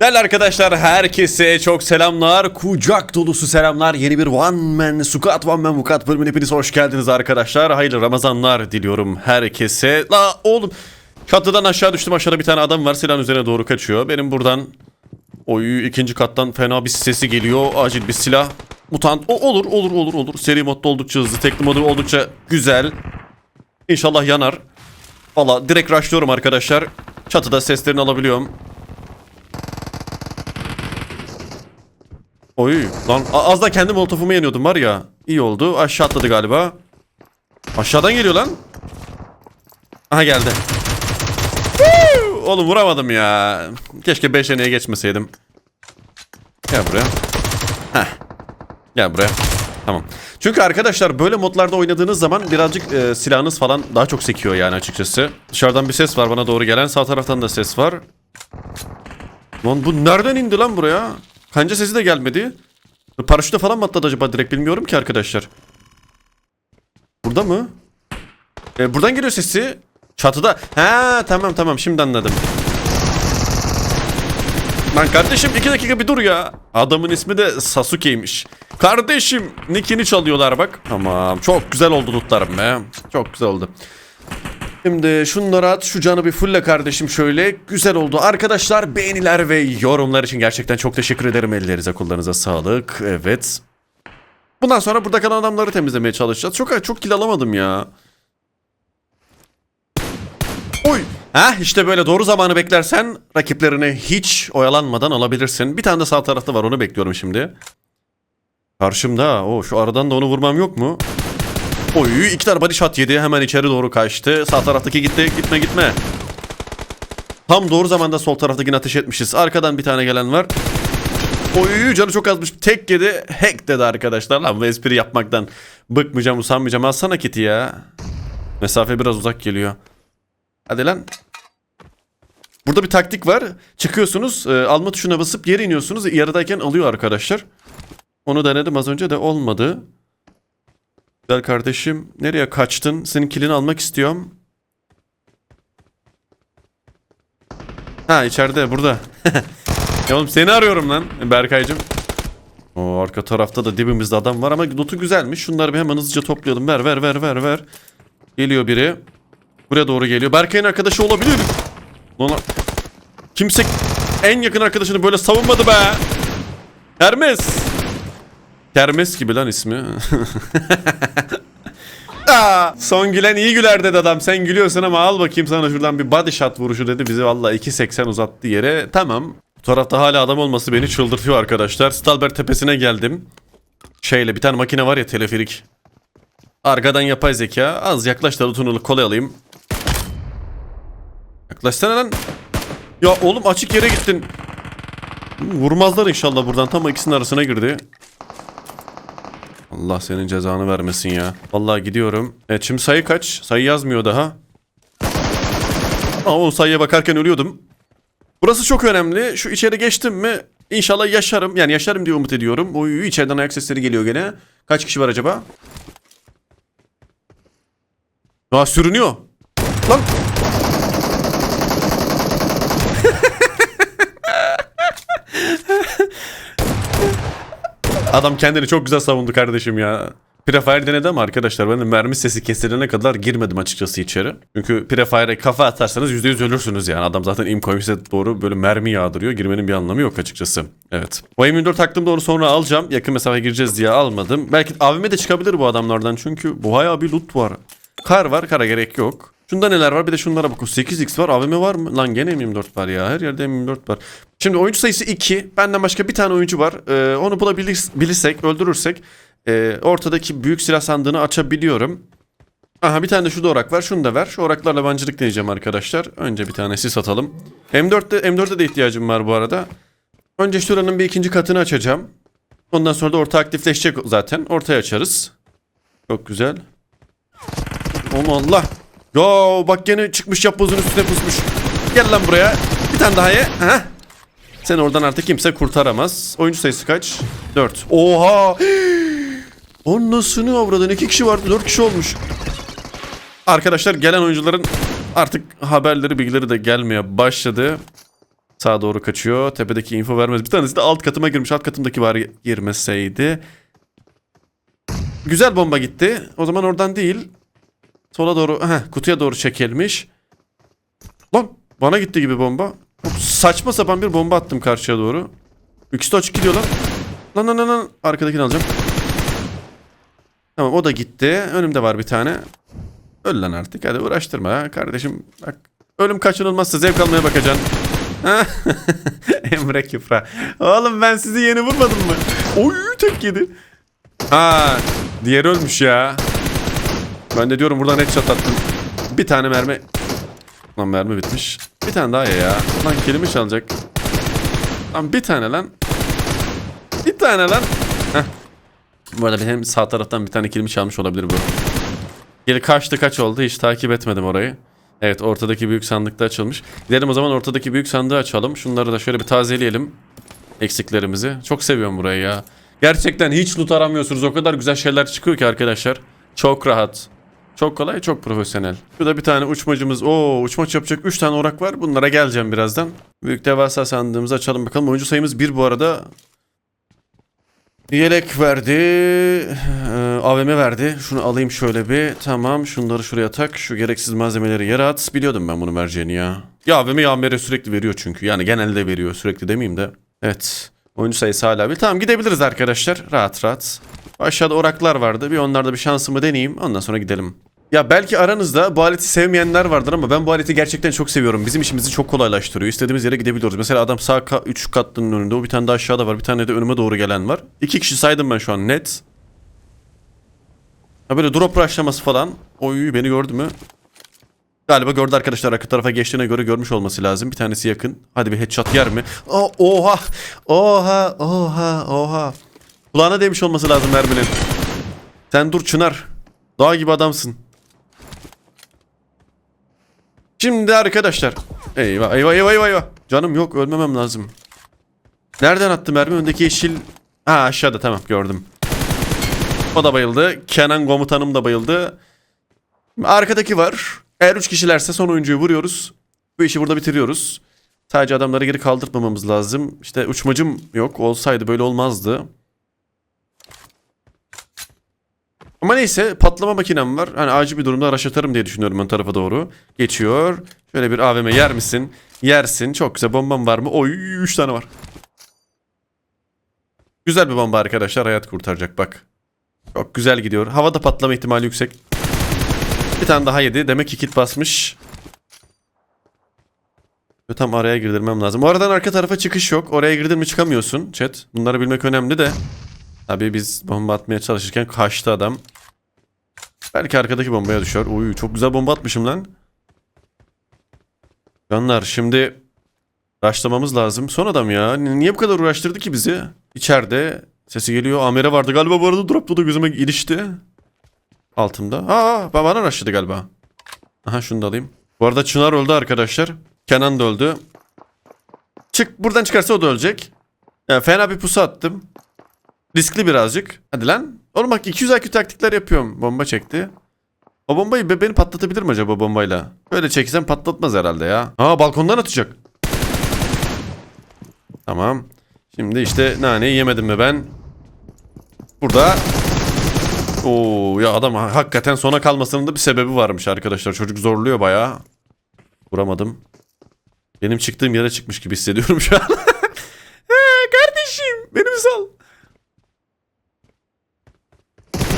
Değerli arkadaşlar herkese çok selamlar. Kucak dolusu selamlar. Yeni bir One Man Squad One Man Squad bölümüne hepiniz hoş geldiniz arkadaşlar. Hayırlı Ramazanlar diliyorum herkese. La oğlum çatıdan aşağı düştüm. Aşağıda bir tane adam var silahın üzerine doğru kaçıyor. Benim buradan oyu ikinci kattan fena bir sesi geliyor. Acil bir silah. Mutant. O, olur olur olur olur. Seri modda oldukça hızlı. Tekli modu oldukça güzel. İnşallah yanar. Valla direkt rushlıyorum arkadaşlar. Çatıda seslerini alabiliyorum. Oy lan az da kendi molotofumu yeniyordum var ya. İyi oldu. Aşağı atladı galiba. Aşağıdan geliyor lan. Aha geldi. Oğlum vuramadım ya. Keşke 5 eneye geçmeseydim. Gel buraya. Heh. Gel buraya. Tamam. Çünkü arkadaşlar böyle modlarda oynadığınız zaman birazcık e, silahınız falan daha çok sekiyor yani açıkçası. Dışarıdan bir ses var bana doğru gelen. Sağ taraftan da ses var. Lan bu nereden indi lan buraya? Kanca sesi de gelmedi. Paraşütle falan mı atladı acaba direkt bilmiyorum ki arkadaşlar. Burada mı? E, buradan geliyor sesi. Çatıda. Ha tamam tamam şimdi anladım. Lan kardeşim iki dakika bir dur ya. Adamın ismi de Sasuke'ymiş. Kardeşim nickini çalıyorlar bak. Tamam çok güzel oldu lootlarım be. Çok güzel oldu. Şimdi şunları at şu canı bir fulle kardeşim şöyle. Güzel oldu. Arkadaşlar beğeniler ve yorumlar için gerçekten çok teşekkür ederim. Ellerinize kullarınıza sağlık. Evet. Bundan sonra burada kalan adamları temizlemeye çalışacağız. Çok çok kill alamadım ya. Oy. Ha işte böyle doğru zamanı beklersen rakiplerini hiç oyalanmadan alabilirsin. Bir tane de sağ tarafta var onu bekliyorum şimdi. Karşımda. O şu aradan da onu vurmam yok mu? Oy iki tane body shot yedi. Hemen içeri doğru kaçtı. Sağ taraftaki gitti. Gitme gitme. Tam doğru zamanda sol taraftakini ateş etmişiz. Arkadan bir tane gelen var. Oy canı çok azmış. Tek yedi. Hack dedi arkadaşlar. Lan bu espri yapmaktan bıkmayacağım usanmayacağım. Alsana kiti ya. Mesafe biraz uzak geliyor. Hadi lan. Burada bir taktik var. Çıkıyorsunuz. e, alma tuşuna basıp yere iniyorsunuz. Yarıdayken alıyor arkadaşlar. Onu denedim az önce de olmadı. Güzel kardeşim. Nereye kaçtın? Senin kilini almak istiyorum. Ha içeride burada. ya oğlum seni arıyorum lan Berkaycığım. O arka tarafta da dibimizde adam var ama loot'u güzelmiş. Şunları bir hemen hızlıca toplayalım. Ver ver ver ver ver. Geliyor biri. Buraya doğru geliyor. Berkay'ın arkadaşı olabilir. Lan kimse en yakın arkadaşını böyle savunmadı be. Hermes. Kermes gibi lan ismi. Aa, son gülen iyi güler dedi adam. Sen gülüyorsun ama al bakayım sana şuradan bir body shot vuruşu dedi. Bizi valla 2.80 uzattı yere. Tamam. Bu tarafta hala adam olması beni çıldırtıyor arkadaşlar. Stalbert tepesine geldim. Şeyle bir tane makine var ya teleferik. Arkadan yapay zeka. Az yaklaş da kolay alayım. Yaklaşsana lan. Ya oğlum açık yere gittin. Vurmazlar inşallah buradan. Tam ikisinin arasına girdi. Allah senin cezanı vermesin ya. Vallahi gidiyorum. Evet şimdi sayı kaç? Sayı yazmıyor daha. Aa, o sayıya bakarken ölüyordum. Burası çok önemli. Şu içeri geçtim mi İnşallah yaşarım. Yani yaşarım diye umut ediyorum. Oy içeriden ayak sesleri geliyor gene. Kaç kişi var acaba? Aa sürünüyor. Lan. Adam kendini çok güzel savundu kardeşim ya. Prefire denedi ama arkadaşlar ben de mermi sesi kesilene kadar girmedim açıkçası içeri. Çünkü Prefire'e kafa atarsanız %100 ölürsünüz yani. Adam zaten im koymuşsa doğru böyle mermi yağdırıyor. Girmenin bir anlamı yok açıkçası. Evet. O M24 taktığımda onu sonra alacağım. Yakın mesafe gireceğiz diye almadım. Belki AVM de çıkabilir bu adamlardan çünkü bu bayağı bir loot var. Kar var, kara gerek yok. Şunda neler var? Bir de şunlara bakın. 8x var. AVM var mı? Lan gene M24 var ya. Her yerde M24 var. Şimdi oyuncu sayısı 2. Benden başka bir tane oyuncu var. Ee, onu bulabilirsek, öldürürsek e, ortadaki büyük silah sandığını açabiliyorum. Aha bir tane de şu da orak var. Şunu da ver. Şu oraklarla bancılık deneyeceğim arkadaşlar. Önce bir tanesi satalım. M4'te, M4'e de ihtiyacım var bu arada. Önce şuranın bir ikinci katını açacağım. Ondan sonra da orta aktifleşecek zaten. Ortaya açarız. Çok güzel. Aman Allah. Yo bak gene çıkmış yapbozun üstüne pusmuş. Gel lan buraya. Bir tane daha ye. Heh. Sen oradan artık kimse kurtaramaz. Oyuncu sayısı kaç? 4. Oha. Onlasını avradın. iki kişi vardı. Dört kişi olmuş. Arkadaşlar gelen oyuncuların artık haberleri bilgileri de gelmeye başladı. Sağa doğru kaçıyor. Tepedeki info vermez. Bir tanesi de alt katıma girmiş. Alt katımdaki var girmeseydi. Güzel bomba gitti. O zaman oradan değil. Sola doğru, heh, kutuya doğru çekilmiş. Lan bana gitti gibi bomba. Saçma sapan bir bomba attım karşıya doğru. İkisi de açık gidiyor lan. Lan lan lan lan. Arkadakini alacağım. Tamam o da gitti. Önümde var bir tane. Öl lan artık. Hadi uğraştırma kardeşim. Bak. Ölüm kaçınılmazsa zevk almaya bakacaksın. Emre Küfra. Oğlum ben sizi yeni vurmadım mı? Oy tek yedi. Aa, diğer ölmüş ya. Ben de diyorum buradan headshot attım. Bir tane mermi. Lan mermi bitmiş. Bir tane daha ya. Lan kelime çalacak. Lan bir tane lan. Bir tane lan. Heh. Bu arada benim sağ taraftan bir tane kelime çalmış olabilir bu. Geri kaçtı kaç oldu hiç takip etmedim orayı. Evet ortadaki büyük sandıkta açılmış. Gidelim o zaman ortadaki büyük sandığı açalım. Şunları da şöyle bir tazeleyelim. Eksiklerimizi. Çok seviyorum burayı ya. Gerçekten hiç loot aramıyorsunuz. O kadar güzel şeyler çıkıyor ki arkadaşlar. Çok rahat. Çok kolay, çok profesyonel. Şurada bir tane uçmacımız. Oo, uçmaç yapacak 3 tane orak var. Bunlara geleceğim birazdan. Büyük devasa sandığımızı açalım bakalım. Oyuncu sayımız 1 bu arada. Yelek verdi. Ee, AVM verdi. Şunu alayım şöyle bir. Tamam şunları şuraya tak. Şu gereksiz malzemeleri yere at. Biliyordum ben bunu vereceğini ya. Ya AVM AMR sürekli veriyor çünkü. Yani genelde veriyor. Sürekli demeyeyim de. Evet. Oyuncu sayısı hala bir. Tamam gidebiliriz arkadaşlar. Rahat rahat. Aşağıda oraklar vardı. Bir onlarda bir şansımı deneyeyim. Ondan sonra gidelim. Ya belki aranızda bu aleti sevmeyenler vardır ama ben bu aleti gerçekten çok seviyorum. Bizim işimizi çok kolaylaştırıyor. İstediğimiz yere gidebiliyoruz. Mesela adam sağ 3 katlının önünde. O bir tane de aşağıda var. Bir tane de önüme doğru gelen var. İki kişi saydım ben şu an net. Ha böyle drop rushlaması falan. Oy beni gördü mü? Galiba gördü arkadaşlar. Arka tarafa geçtiğine göre görmüş olması lazım. Bir tanesi yakın. Hadi bir headshot yer mi? Aa, oha! Oha! Oha! Oha! Kulağına demiş olması lazım merminin. Sen dur Çınar. Dağ gibi adamsın. Şimdi arkadaşlar. Eyvah eyvah eyvah eyvah eyvah. Canım yok ölmemem lazım. Nereden attı mermi? Öndeki yeşil. Ha aşağıda tamam gördüm. O da bayıldı. Kenan komutanım da bayıldı. Arkadaki var. Eğer 3 kişilerse son oyuncuyu vuruyoruz. Bu işi burada bitiriyoruz. Sadece adamları geri kaldırmamamız lazım. İşte uçmacım yok. Olsaydı böyle olmazdı. Ama neyse patlama makinem var. Hani acil bir durumda araç atarım diye düşünüyorum ön tarafa doğru. Geçiyor. Şöyle bir AVM yer misin? Yersin. Çok güzel bombam var mı? Oy 3 tane var. Güzel bir bomba arkadaşlar. Hayat kurtaracak bak. Çok güzel gidiyor. Havada patlama ihtimali yüksek. Bir tane daha yedi. Demek ki kit basmış. Tam araya girdirmem lazım. O aradan arka tarafa çıkış yok. Oraya girdin mi çıkamıyorsun chat. Bunları bilmek önemli de. Tabii biz bomba atmaya çalışırken kaçtı adam. Belki arkadaki bombaya düşer. Uy çok güzel bomba atmışım lan. Canlar şimdi Raşlamamız lazım. Son adam ya. Niye bu kadar uğraştırdı ki bizi? İçeride sesi geliyor. Amere vardı galiba bu arada dropta da gözüme ilişti. Altımda. Aa ba- bana raşladı galiba. Aha şunu da alayım. Bu arada Çınar öldü arkadaşlar. Kenan da öldü. Çık buradan çıkarsa o da ölecek. Ya, fena bir pusu attım. Riskli birazcık. Hadi lan. Oğlum bak 200 IQ taktikler yapıyorum. Bomba çekti. O bombayı be- beni patlatabilir mi acaba bombayla? Böyle çeksem patlatmaz herhalde ya. Aa balkondan atacak. Tamam. Şimdi işte naneyi yemedim mi ben? Burada. Oo ya adam ha- hakikaten sona kalmasının da bir sebebi varmış arkadaşlar. Çocuk zorluyor bayağı. Vuramadım. Benim çıktığım yere çıkmış gibi hissediyorum şu an. Kardeşim beni mi sal?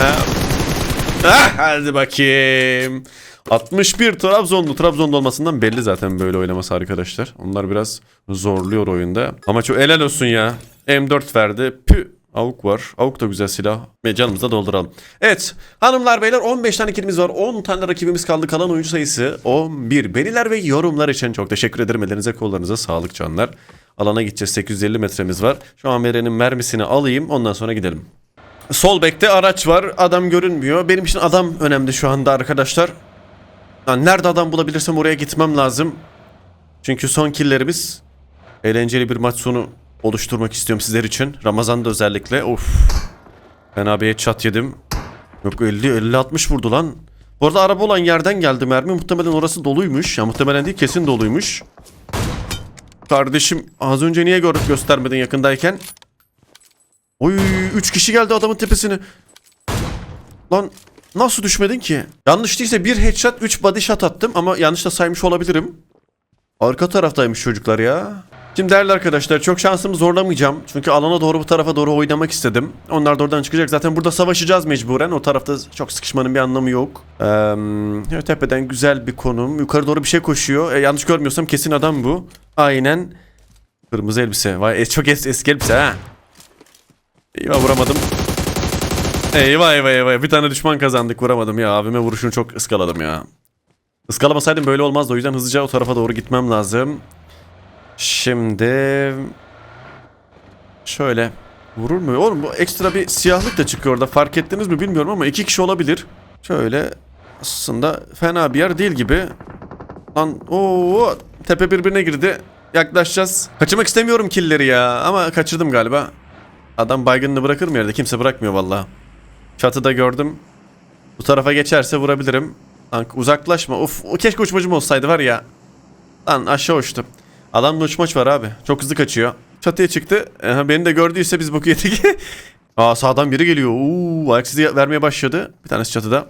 Ah, hadi bakayım. 61 Trabzonlu. Trabzonlu olmasından belli zaten böyle oynaması arkadaşlar. Onlar biraz zorluyor oyunda. Ama çok helal olsun ya. M4 verdi. Pü. Avuk var. Avuk da güzel silah. Ve canımızı da dolduralım. Evet. Hanımlar beyler 15 tane kilimiz var. 10 tane rakibimiz kaldı. Kalan oyuncu sayısı 11. Beniler ve yorumlar için çok teşekkür ederim. Ellerinize kollarınıza sağlık canlar. Alana gideceğiz. 850 metremiz var. Şu an verenin mermisini alayım. Ondan sonra gidelim. Sol bekte araç var. Adam görünmüyor. Benim için adam önemli şu anda arkadaşlar. Yani nerede adam bulabilirsem oraya gitmem lazım. Çünkü son killerimiz eğlenceli bir maç sonu oluşturmak istiyorum sizler için. Ramazan'da özellikle. Of. Fena bir çat yedim. Yok 50 50 60 vurdu lan. Bu arada araba olan yerden geldi mermi. Muhtemelen orası doluymuş. Ya muhtemelen değil kesin doluymuş. Kardeşim az önce niye görüp göstermedin yakındayken? Oy 3 kişi geldi adamın tepesine. Lan nasıl düşmedin ki? Yanlış değilse bir headshot 3 body shot attım ama yanlış da saymış olabilirim. Arka taraftaymış çocuklar ya. Şimdi değerli arkadaşlar çok şansımı zorlamayacağım. Çünkü alana doğru bu tarafa doğru oynamak istedim. Onlar da oradan çıkacak. Zaten burada savaşacağız mecburen. O tarafta çok sıkışmanın bir anlamı yok. Ee, tepeden güzel bir konum. Yukarı doğru bir şey koşuyor. E, yanlış görmüyorsam kesin adam bu. Aynen. Kırmızı elbise. Vay çok es eski elbise ha. Eyvah vuramadım. Eyvah eyvah eyvah. Bir tane düşman kazandık vuramadım ya. Abime vuruşunu çok ıskaladım ya. Iskalamasaydım böyle olmazdı. O yüzden hızlıca o tarafa doğru gitmem lazım. Şimdi... Şöyle. Vurur mu? Oğlum bu ekstra bir siyahlık da çıkıyor orada. Fark ettiniz mi bilmiyorum ama iki kişi olabilir. Şöyle. Aslında fena bir yer değil gibi. Lan ooo tepe birbirine girdi. Yaklaşacağız. Kaçırmak istemiyorum killeri ya. Ama kaçırdım galiba. Adam baygınını bırakır mı yerde? Kimse bırakmıyor valla. Çatıda gördüm. Bu tarafa geçerse vurabilirim. Lan uzaklaşma. Uf o keşke uçmacım olsaydı var ya. Lan aşağı uçtu. Adamda uçmaç var abi. Çok hızlı kaçıyor. Çatıya çıktı. Aha, beni de gördüyse biz boku yedik. Aa sağdan biri geliyor. Uuu ayak izi vermeye başladı. Bir tanesi çatıda.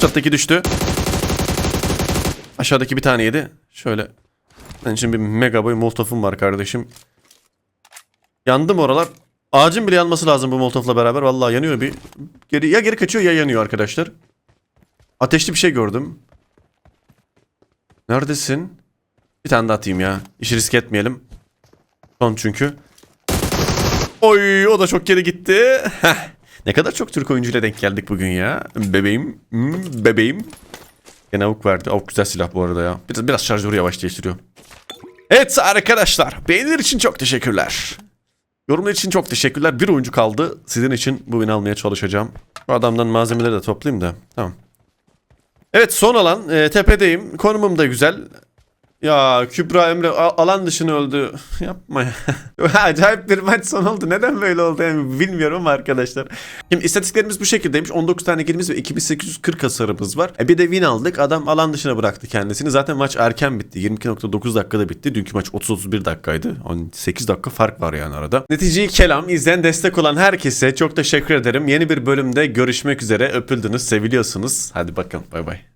Çattaki düştü. Aşağıdaki bir tane yedi. Şöyle. Ben için bir mega boy molotofum var kardeşim. Yandı mı oralar? Ağacın bile yanması lazım bu molotofla beraber. Vallahi yanıyor bir. Geri, ya geri kaçıyor ya yanıyor arkadaşlar. Ateşli bir şey gördüm. Neredesin? Bir tane daha atayım ya. İşi risk etmeyelim. Son çünkü. Oy o da çok geri gitti. Heh. ne kadar çok Türk oyuncuyla denk geldik bugün ya. Bebeğim. hmm, bebeğim. Gene avuk verdi. Avuk güzel silah bu arada ya. Biraz, biraz şarjörü yavaş değiştiriyor. Evet arkadaşlar. Beğeniler için çok teşekkürler. Yorumlar için çok teşekkürler. Bir oyuncu kaldı. Sizin için bu win almaya çalışacağım. Bu adamdan malzemeleri de toplayayım da. Tamam. Evet son alan. E, tepedeyim. Konumum da güzel. Ya Kübra Emre alan dışına öldü. Yapma ya. Acayip bir maç son oldu. Neden böyle oldu yani bilmiyorum ama arkadaşlar. Şimdi istatistiklerimiz bu şekildeymiş. 19 tane kilimiz ve 2840 hasarımız var. E bir de win aldık. Adam alan dışına bıraktı kendisini. Zaten maç erken bitti. 22.9 dakikada bitti. Dünkü maç 30-31 dakikaydı. 8 dakika fark var yani arada. Neticeyi kelam. izleyen destek olan herkese çok teşekkür ederim. Yeni bir bölümde görüşmek üzere. Öpüldünüz, seviliyorsunuz. Hadi bakalım. Bay bay.